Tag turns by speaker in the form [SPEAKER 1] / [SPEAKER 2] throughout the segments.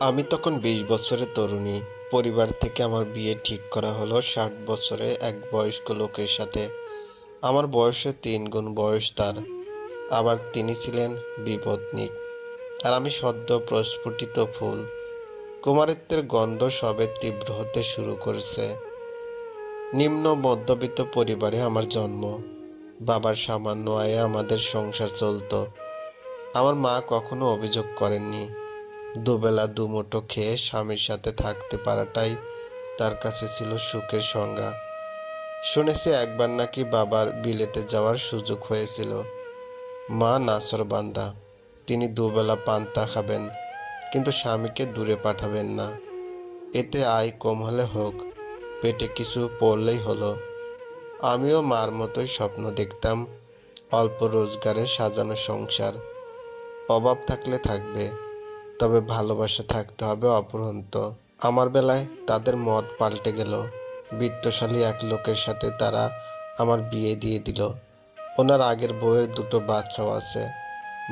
[SPEAKER 1] আমি তখন বিশ বছরের তরুণী। পরিবার থেকে আমার বিয়ে ঠিক করা হলো ষাট বছরের এক বয়স্ক লোকের সাথে। আমার বয়সে তিন গুণ বয়স তার। আবার তিনি ছিলেন বিপত্নিক। আর আমি সদ্য প্রস্ফুটিত ফুল। কুমারিত্বের গন্ধ সবে তীব্র হতে শুরু করেছে। নিম্ন মধ্যবিত্ত পরিবারে আমার জন্ম। বাবার সামান্য আয়ে আমাদের সংসার চলতো। আমার মা কখনো অভিযোগ করেননি। দুবেলা দুমুঠো খেয়ে স্বামীর সাথে থাকতে পারাটাই তার কাছে ছিল সুখের সংজ্ঞা। শুনেছি একবার নাকি বাবার বিলেতে যাওয়ার সুযোগ হয়েছিল। মা নাসর বান্দা, তিনি দুবেলা পান্তা খাবেন, কিন্তু স্বামীকে দূরে পাঠাবেন না। এতে আয় কম হলে হোক, পেটে কিছু পড়লেই হলো। আমিও মার মতোই স্বপ্ন দেখতাম, অল্প রোজগারে সাজানো সংসার। অভাব থাকলে থাকবে। তবে ভালোবাসা থাকতে হবে অপরন্ত। আমার বেলায় তাদের মত পাল্টে গেল। বিত্তশালী এক লোকের সাথে তারা আমার বিয়ে দিয়ে দিল। ওনার আগের বউয়ের দুটো বাচ্চাও আছে।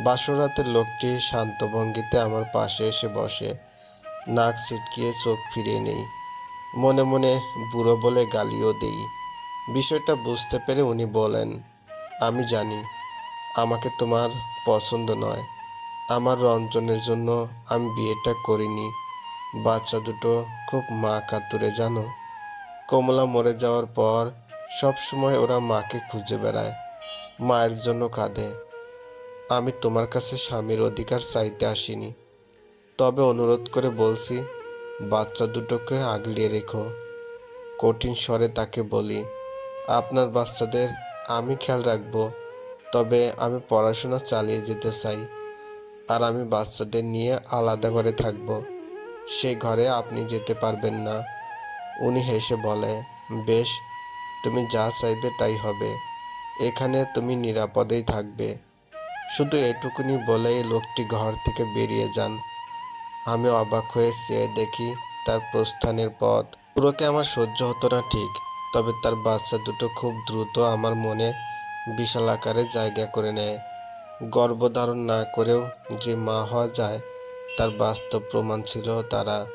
[SPEAKER 1] বাসরাতে লোকটি শান্ত ভঙ্গিতে আমার পাশে এসে বসে। নাক ছিটকিয়ে চোখ ফিরিয়ে নেই। মনে মনে বুড়ো বলে গালিও দেই। বিষয়টা বুঝতে পেরে উনি বলেন, আমি জানি, আমাকে তোমার পছন্দ নয়। আমার রঞ্জনের জন্য আমি বিয়েটা করিনি। বাচ্চা দুটো খুব মা কাতুরে, জানো? কমলা মরে যাওয়ার পর সব সময় ওরা মাকে খুঁজে বেড়ায়, মায়ের জন্য কাঁদে। আমি তোমার কাছে স্বামীর অধিকার চাইতে আসিনি। তবে অনুরোধ করে বলছি, বাচ্চা দুটোকে আগলিয়ে রেখো। কঠিন স্বরে তাকে বলি, আপনার বাচ্চাদের আমি খেয়াল রাখব, তবে আমি পড়াশোনা চালিয়ে যেতে চাই। আর আমি বাচ্চাদের নিয়ে আলাদা ঘরে থাকব। সেই ঘরে আপনি যেতে পারবেন না। উনি হেসে বলে, বেশ, তুমি যা চাইবে তাই হবে। এখানে তুমি নিরাপদেই থাকবে। শুধু এটুকুনি বলেই লোকটি ঘর থেকে বেরিয়ে যান। আমি অবাক হয়ে চেয়ে দেখি তার প্রস্থানের পথ। পুরোকে আমার সহ্য হতো না ঠিক, তবে তার বাচ্চা দুটো খুব দ্রুত আমার মনে বিশাল আকারে জায়গা করে নেয়। গর্ভধারণ না করেও যে মা হওয়া যায়, তার বাস্তব প্রমাণ ছিল তারা।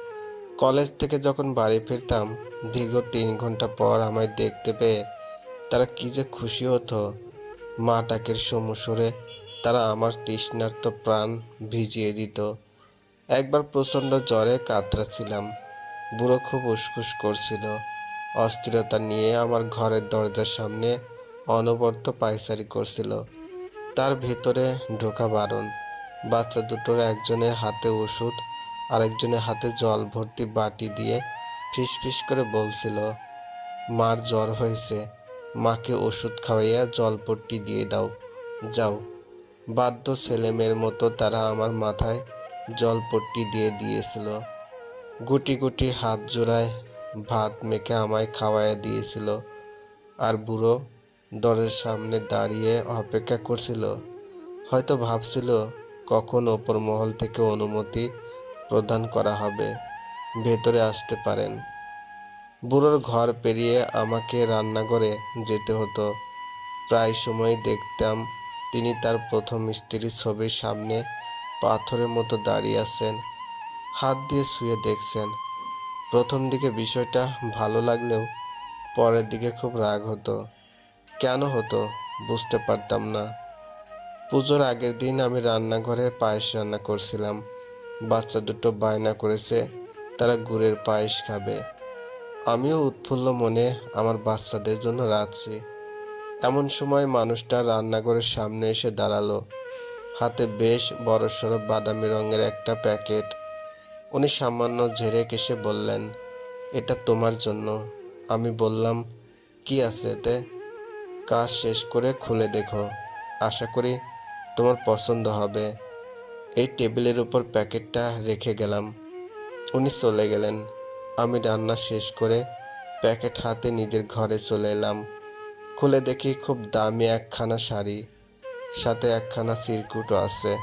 [SPEAKER 1] কলেজ থেকে যখন বাড়ি ফিরতাম, দীর্ঘ তিন ঘণ্টা পর আমায় দেখতে পেয়ে তারা কি যে খুশি হতো। মা ডাকের সমসরে তারা আমার তৃষ্ণার্ত প্রাণ ভিজিয়ে দিত। একবার প্রচণ্ড জ্বরে কাতরাচ্ছিলাম। বুড়ো খুব উসখুস করছিল। অস্থিরতা নিয়ে আমার ঘরের দরজার সামনে অনবর্ত পায়চারি করছিল। তার ভেতরে ঢোকা বারণ। বাচ্চা দুটোর একজনের হাতে ওষুধ, আরেকজনের হাতে জল ভর্তি বাটি দিয়ে ফিসফিস করে বলছিল, মার জ্বর হয়েছে, মাকে ওষুধ খাওয়াইয়া জলপট্টি দিয়ে দাও। যাও। বাধ্য ছেলেমেয়ের মতো তারা আমার মাথায় জলপট্টি দিয়ে দিয়েছিল। গুটি গুটি হাত জোড়ায় ভাত মেখে আমায় খাওয়াইয়া দিয়েছিল। আর বুড়ো দরজার সামনে দাঁড়িয়ে অপেক্ষা করছিল। হয়তো ভাবছিল, কখন ওপর মহল থেকে অনুমতি প্রদান করা হবে, ভেতরে আসতে পারেন। বুড়োর ঘর পেরিয়ে আমাকে রান্নাঘরে যেতে হতো। প্রায় সময় দেখতাম তিনি তার প্রথম স্ত্রীর ছবির সামনে পাথরের মতো দাঁড়িয়ে আছেন, হাত দিয়ে শুয়ে দেখছেন। প্রথম দিকে বিষয়টা ভালো লাগলেও পরের দিকে খুব রাগ হতো। কেন হতো বুঝতে পারতাম না। পুজোর আগের দিন আমি রান্নাঘরে পায়েস রান্না করছিলাম। বাচ্চা দুটো বায়না করেছে, তারা গুড়ের পায়েস খাবে। আমিও উৎফুল্ল মনে আমার বাচ্চাদের জন্য রাঁধছি। এমন সময় মানুষটা রান্নাঘরের সামনে এসে দাঁড়াল। হাতে বেশ বড়সড় বাদামি রঙের একটা প্যাকেট। উনি সামান্য ঝেড়ে কেসে বললেন, এটা তোমার জন্য। আমি বললাম, কি আছে এতে? কাজ শেষ করে খুলে দেখো। আশা করি তোমার পছন্দ হবে। এই টেবিলের উপর প্যাকেটটা রেখে গেলাম। উনি চলে গেলেন। আমি রান্না শেষ করে প্যাকেট হাতে নিজের ঘরে চলে এলাম। খুলে দেখি খুব দামি একখানা শাড়ি, সাথে একখানা সিরকুটও আছে।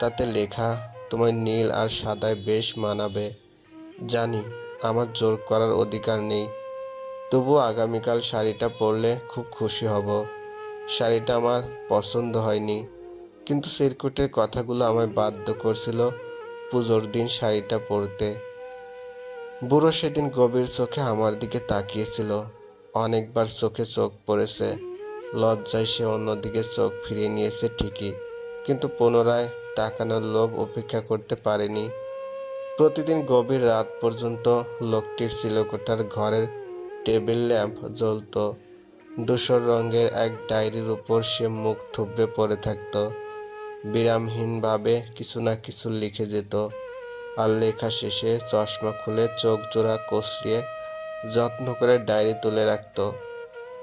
[SPEAKER 1] তাতে লেখা তোমার নীল আর সাদায় বেশ মানাবে। জানি, আমার জোর করার অধিকার নেই। তবু আগামীকাল শাড়িটা পরলে খুব খুশি হব। শাড়িটা আমার পছন্দ হয়নি। কিন্তু সিরকুটের কথাগুলো আমায় বাধ্য করছিল পুজোর দিন শাড়িটা পরতে। বুড়ো সেদিন গভীর চোখে আমার দিকে তাকিয়েছিল। অনেকবার চোখে চোখ পড়েছে। লজ্জায় সে অন্যদিকে চোখ ফিরিয়ে নিয়েছে ঠিকই। কিন্তু পুনরায় তাকানোর লোভ উপেক্ষা করতে পারেনি। প্রতিদিন গভীর রাত পর্যন্ত লোকটির সিলোকোটার ঘরের টেবিল ল্যাম্প জ্বলত। ধূসর রঙের এক ডায়েরির উপর সে মুখ থুবড়ে পড়ে থাকত। বিরামহীনভাবে কিছু না কিছু লিখে যেত। আর লেখা শেষে চশমা খুলে চোখ জোড়া কষলিয়ে যত্ন করে ডায়েরি তুলে রাখত।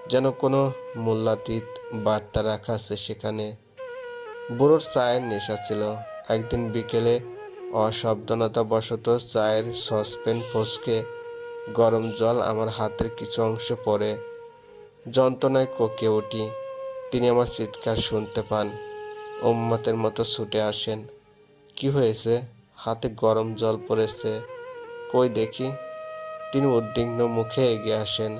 [SPEAKER 1] যেন কোনো মূল্যাতীত বার্তা রাখা আছে সেখানে। বুড়োর চায়ের নেশা ছিল। একদিন বিকেলে অসাবধানতা বশত চায়ের সসপেন ফসকে গরম জল আমার হাতের কিছু অংশ পড়ে। যন্ত্রণায় কোকে উঠি। তিনি আমার চিৎকার শুনতে পান। ওম্মাতের মতো ছুটে আসেন। কি হয়েছে? হাতে গরম জল পড়েছে। কই দেখি? তিনি উদ্বিগ্ন মুখে এগিয়ে আসেন।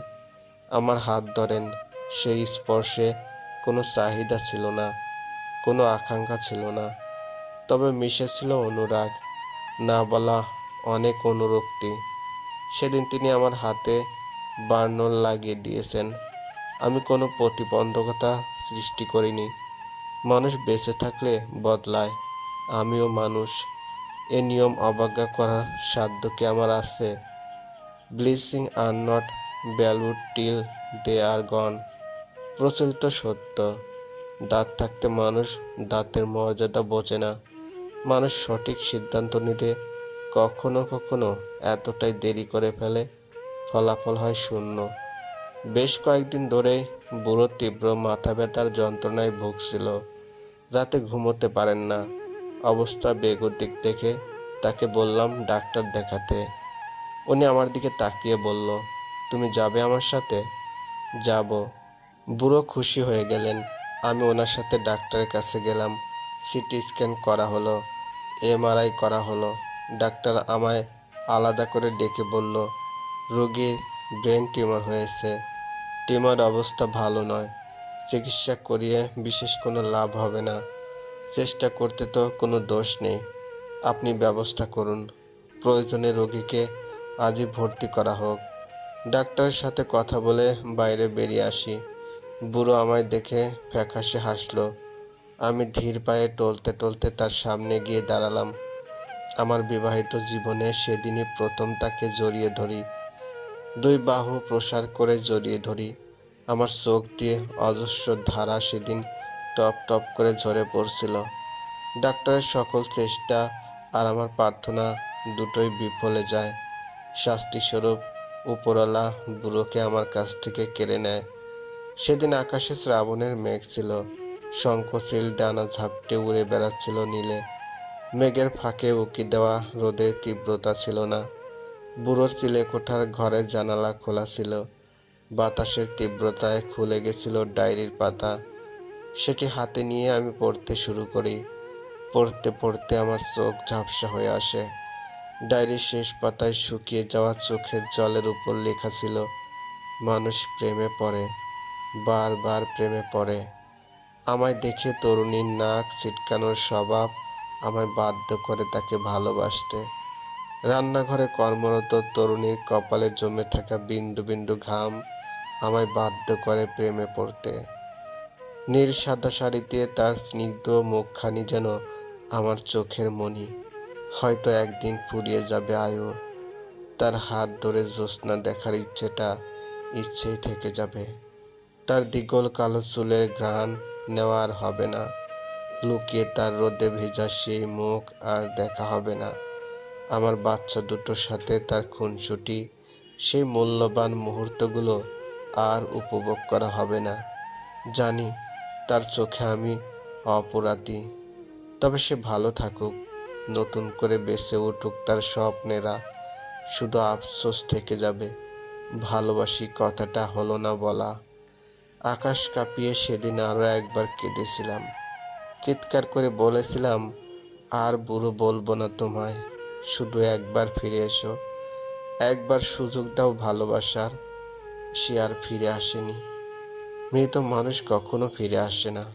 [SPEAKER 1] আমার হাত ধরেন। সেই স্পর্শে কোনো চাহিদা ছিল না। কোনো আকাঙ্ক্ষা ছিল না। তবে মিশেছিল অনুরাগ। না বলা অনেক অনুরক্তি। সেদিন তিনি আমার হাতে বার্নল লাগিয়ে দিয়েছেন। আমি কোনো প্রতিবন্ধকতা সৃষ্টি করিনি। মানুষ বেঁচে থাকলে বদলায়। আমিও মানুষ। এ নিয়ম অবজ্ঞা করার সাধ্য কি আমার আছে? Bleaching are not valued till they are gone. প্রচলিত সত্য। দাঁত থাকতে মানুষ দাঁতের মর্যাদা বোঝে না। মানুষ সঠিক সিদ্ধান্ত নিতে কখনো কখনো এতটাই দেরি করে ফেলে, ফলাফল হয় শূন্য। বেশ কয়েকদিন ধরেই বুড়ো তীব্র মাথা ব্যথার যন্ত্রণায় ভুগছিল। রাতে ঘুমোতে পারেন না। অবস্থা বেগতিক দেখে তাকে বললাম ডাক্তার দেখাতে। উনি আমার দিকে তাকিয়ে বলল, তুমি যাবে আমার সাথে? যাব। বুড়ো খুশি হয়ে গেলেন। আমি ওনার সাথে ডাক্তারের কাছে গেলাম, সিটি স্ক্যান করা হলো, এমআরআই করা হলো। ডাক্তার আমায় আলাদা করে ডেকে বলল, রোগীর ব্রেন টিউমার হয়েছে। টিউমার অবস্থা ভালো নয়। চিকিৎসা করিয়ে বিশেষ কোনো লাভ হবে না। চেষ্টা করতে তো কোনো দোষ নেই। আপনি ব্যবস্থা করুন। প্রয়োজনে রোগীকে আজই ভর্তি করা হোক। ডাক্তারের সাথে কথা বলে বাইরে বেরিয়ে আসি। বুড়ো আমায় দেখে ফ্যাকাশে হাসলো। আমি ধীর পায়ে টলতে টলতে তার সামনে গিয়ে দাঁড়ালাম। আমার বিবাহিত জীবনে সেদিনই প্রথম তাকে জড়িয়ে ধরি। দুই বাহু প্রসার করে জড়িয়ে ধরি। আমার চোখ দিয়ে অজস্র ধারা সেদিন টপ টপ করে ঝরে পড়ছিল। ডাক্তারের সকল চেষ্টা আর আমার প্রার্থনা দুটোই বিফলে যায়। শাস্তিস্বরূপ উপরওয়ালা বুড়োকে আমার কাছ থেকে কেড়ে নেয়। সেদিন আকাশে শ্রাবণের মেঘ ছিল। শঙ্খশীল ডানা ঝাপটে উড়ে বেড়াচ্ছিল নীলে। মেঘের ফাঁকে উকি দেওয়া রোদের তীব্রতা ছিল না। বুড়োর চিলে কোঠার ঘরের জানালা খোলা ছিল। বাতাসের তীব্রতায় খুলে গেছিল ডায়েরির পাতা। সেটি হাতে নিয়ে আমি পড়তে শুরু করি। পড়তে পড়তে আমার চোখ ঝাপসা হয়ে আসে। ডায়েরির শেষ পাতায় শুকিয়ে যাওয়া চোখের জলের উপর লেখা ছিল, মানুষ প্রেমে পড়ে, বারবার প্রেমে পড়ে। আমায় দেখে তরুণীর নাক ছিটকানোর স্বভাব আমায় বাধ্য করে তাকে ভালোবাসতে। রান্নাঘরে কর্মরত তরুণীর কপালে জমে থাকা বিন্দু বিন্দু ঘাম আমায় বাধ্য করে প্রেমে পড়তে। নীল সাদা শাড়িতে তার স্নিগ্ধ মুখখানি যেন আমার চোখের মণি। হয়তো একদিন ফুরিয়ে যাবে আয়ু। তার হাত ধরে জ্যোৎস্না দেখার ইচ্ছেটা ইচ্ছেই থেকে যাবে। তার দিগল কালো চুলের ঘ্রাণ নেওয়া আর হবে না। লুকিয়ে তার রোদে ভেজা সেই মুখ আর দেখা হবে না। আমার বাচ্চা দুটোর সাথে তার খুনসুটি, সেই মূল্যবান মুহূর্তগুলো আর উপভোগ করা হবে না। জানি তার চোখে আমি অপরাধী, তবে সে ভালো থাকুক, নতুন করে বেঁচে উঠুক তার স্বপ্নেরা। শুধু আফসোস থেকে যাবে, ভালোবাসি কথাটা হলো না বলা। আকাশ কাঁপিয়ে সেদিন আরও একবার কেঁদেছিলাম। চিৎকার করে বলেছিলাম, আর বুড়ো বলব না তোমায়, শুধু একবার ফিরে এসো। একবার সুযোগ দাও ভালোবাসার, সে আর ফিরে আসেনি। মৃত মানুষ কখনো ফিরে আসে না।